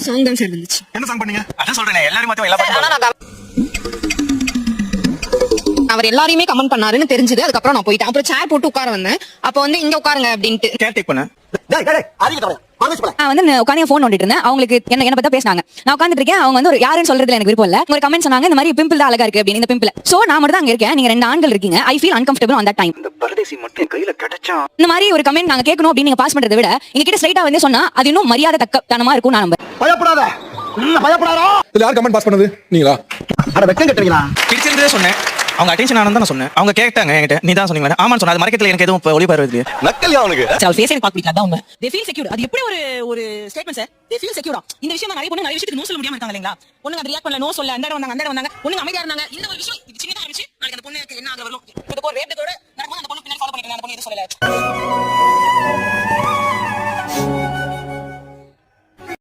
Song தான் sir வந்துச்சு என்ன சாங் பண்ணீங்க? அதான் சொல்றேன் எல்லாரும் மட்டும் எல்லா ஆனா நான் கவ- அவர் எல்லாரையுமே கமெண்ட் பண்ணாருன்னு தெரிஞ்சது அதுக்கப்புறம் நான் போயிட்டேன். அப்புறம் சேர் போட்டு உட்கார வந்தேன். அப்ப வந்து இங்க உட்காருங்க அப்படின்ட்டு. கேர் டேக் பண்ணேன் நான் வந்து உட்காந்து ஃபோன் நோண்டிட்டு இருந்தேன். அவங்களுக்கு என்ன என்ன பத்தி பேசினாங்க. நான் உட்காந்துட்டு இருக்கேன். அவங்க வந்து ஒரு யாருன்னு சொல்றதுல எனக்கு விருப்பம் இல்ல. ஒரு கமெண்ட் சொன்னாங்க இந்த மாதிரி பிம்பிள் தான் அழகா இருக்கு அப்படின்னு. இந்த பிம்பிள் சோ நான் மட்டும் தான் அங்க இருக்கேன். நீங்க ரெண்டு ஆண்கள் இருக்கீங்க. I feel uncomfortable on that time இந்த பரதேசி மட்டும் என் கையில கிடைச்சா? இந்த மாதிரி ஒரு கமெண்ட் நாங்க கேட்கணும் அப்படின்னு நீங்க பாஸ் பண்றதை விட எங்க கிட்ட ஸ்ட்ரைட்டா வந்து சொன்னா அது இன்னும் மரியாதை தக்க தனமா இருக்கும் நான் நம்புறேன். பயப்படாத. பயப்படாதோ? இதுல யார் கமெண்ட் பாஸ் பண்ணது? நீங்களா? அட வெக்கம் கட்டுறீங்களா? பிடிச்சிருந்ததே சொன்னேன். அவங்க அட்டென்ஷன் ஆனது தான் சொன்னேன். அவங்க கேட்டாங்க என்கிட்ட நீ தான் சொன்னீங்க ஆமான்னு சொன்ன அது மார்க்கெட்ல எனக்கு எதுவும் இப்போ ஒளிபரவு இல்லையா. நக்கலியா அவனுக்கு? அவள் ஃபேஸ் எனக்கு பார்க்க பிடிக்காது. உண்மை. தே ஃபீல் செக்யூர் அது எப்படி ஒரு ஒரு ஸ்டேட்மெண்ட் சார் தே ஃபீல் செக்யூரா இந்த விஷயம் நிறைய பொண்ணு நிறைய விஷயத்துக்கு நோ சொல்ல முடியாம இருக்காங்க இல்லைங்களா? பொண்ணுங்க அது ரியாக்ட் பண்ணல நோ சொல்ல. அந்த இடம் வந்தாங்க அந்த இடம் வந்தாங்க. பொண்ணுங்க அமைதியா இருந்தாங்க. இந்த ஒரு விஷயம் இது சின்னதா இருந்துச்சு நாளைக்கு அந்த பொண்ணுக்கு என்ன ஆகல வரும் இது ஒரு ரேப் கூட நடக்கும்போது அந்த பொண்ணு பின்னாடி ஃபாலோ பண்ணிக்கலாம் அந்த பொண்ணு எதுவும் சொல்லல.